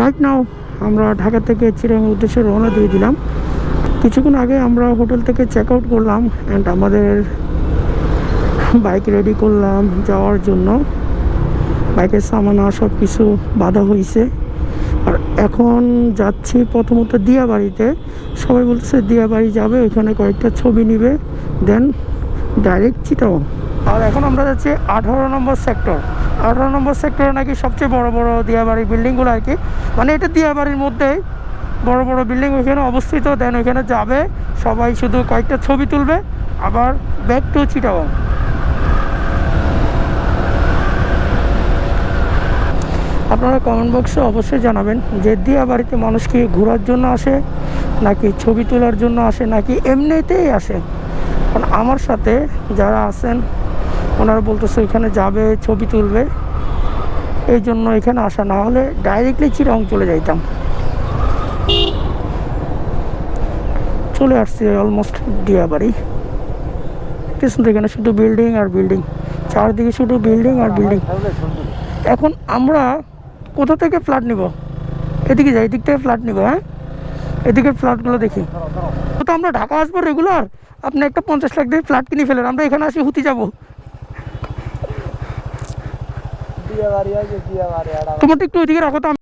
Right now আমরা ঢাকা থেকে চিরাং উদ্দেশ্যে রওনা দিয়ে দিলাম। কিছুক্ষণ আগে আমরা হোটেল থেকে চেক আউট করলাম অ্যান্ড আমাদের বাইক রেডি করলাম যাওয়ার জন্য। বাইকের সামানা সব কিছু বাধা হয়েছে আর এখন যাচ্ছি প্রথমত দিয়াবাড়িতে। সবাই বলতেছে দিয়াবাড়ি যাবে, ওইখানে কয়েকটা ছবি নিবে দেন ডাইরেক্ট চিটাও আর এখন আমরা যাচ্ছি আঠারো নম্বর সেক্টর আঠারো নম্বর সেক্টরে নাকি সবচেয়ে বড় বড় দিয়াবাড়ির বিল্ডিংগুলো আর কি। মানে এটা দিয়াবাড়ির মধ্যেই বড় বড় বিল্ডিং ওইখানে অবস্থিত। দেন ওইখানে যাবে, সবাই শুধু কয়েকটা ছবি তুলবে, আবার ব্যাক টু চিটাও আপনারা কমেন্ট বক্সে অবশ্যই জানাবেন যে দিয়া বাড়িতে মানুষ কি ঘোরার জন্য আসে, নাকি ছবি তোলার জন্য আসে, নাকি এমনিতেই আসে। কারণ আমার সাথে যারা আছেন ওনারা বলতেছে ওইখানে যাবে, ছবি তুলবে। এই জন্য এখানে আসা, না হলে ডাইরেক্টলি চিরং চলে যাইতাম। চলে আসছি অলমোস্ট দিয়া বাড়ি। দেখতেছেন এখানে শুধু বিল্ডিং আর বিল্ডিং চারদিকে শুধু বিল্ডিং আর বিল্ডিং এখন আমরা কোথা থেকে ফ্ল্যাট নিব? এদিকে যাই, এদিক থেকে ফ্ল্যাট নিব হ্যাঁ? এদিকের ফ্ল্যাটগুলো দেখি। তো আমরা ঢাকা আসব রেগুলার আপনি একটা পঞ্চাশ লাখ দিয়ে ফ্ল্যাট কিনে ফেলেন, আমরা এখানে আসি, হুতি যাব। তোমার তো একটু ওইদিকে রাখো তো